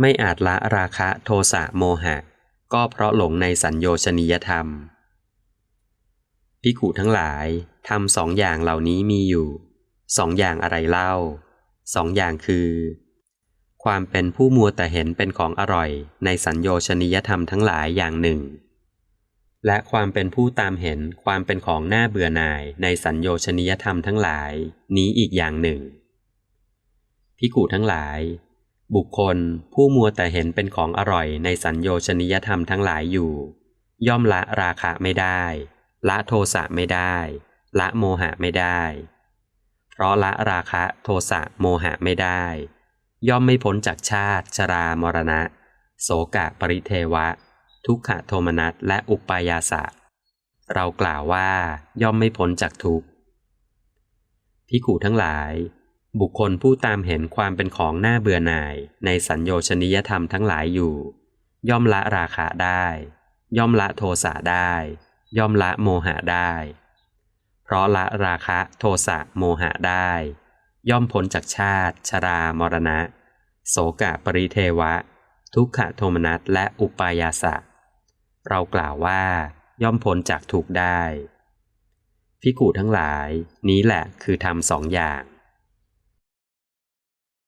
ไม่อาจละราคะโทสะโมหะ ก็เพราะหลงในสัญโยชนียธรรมพิขุทั้งหลายทำสองอย่างเหล่านี้มีอยู่สองอย่างอะไรเล่าสองอย่างคือ ความเป็นผู้มัวแต่เห็นเป็นของอร่อย ในสัญโยชนียธรรมทั้งหลายอย่างหนึ่ง และความเป็นผู้ตามเห็นความเป็นของน่าเบื่อหน่ายในสัญโยชนียธรรมทั้งหลาย นี้อีกอย่างหนึ่งพิกุทั้งหลาย บุคคลผู้มัวแต่เห็นเป็นของอร่อยในสัญโยชนียธรรมทั้งหลายอยู่ ย่อมละราคะไม่ได้ ละโทสะไม่ได้ ละโมหะไม่ได้ เพราะละราคะโทสะโมหะไม่ได้ ย่อมไม่พ้นจากชาติ ชรามรณะ โสกะปริเทวะ ทุกขโทมนัสและอุปายาสะ เรากล่าวว่าย่อมไม่พ้นจากทุกข์พิขูทั้งหลาย บุคคลผู้ตามเห็นความเป็นของน่าเบื่อหน่ายในสัญโยชนิยธรรมทั้งหลายอยู่ ย่อมละราคะได้ ย่อมละโทสะได้ ย่อมละโมหะได้ เพราะละราคะโทสะโมหะได้ ย่อมพ้นจากชาติ ชรามรณะ โสกะปริเทวะ ทุกขโทมนัสและอุปายาสะ เรากล่าวว่า ย่อมพ้นจากทุกได้พิกูทั้งหลาย นี้แหละคือทำสองอย่าง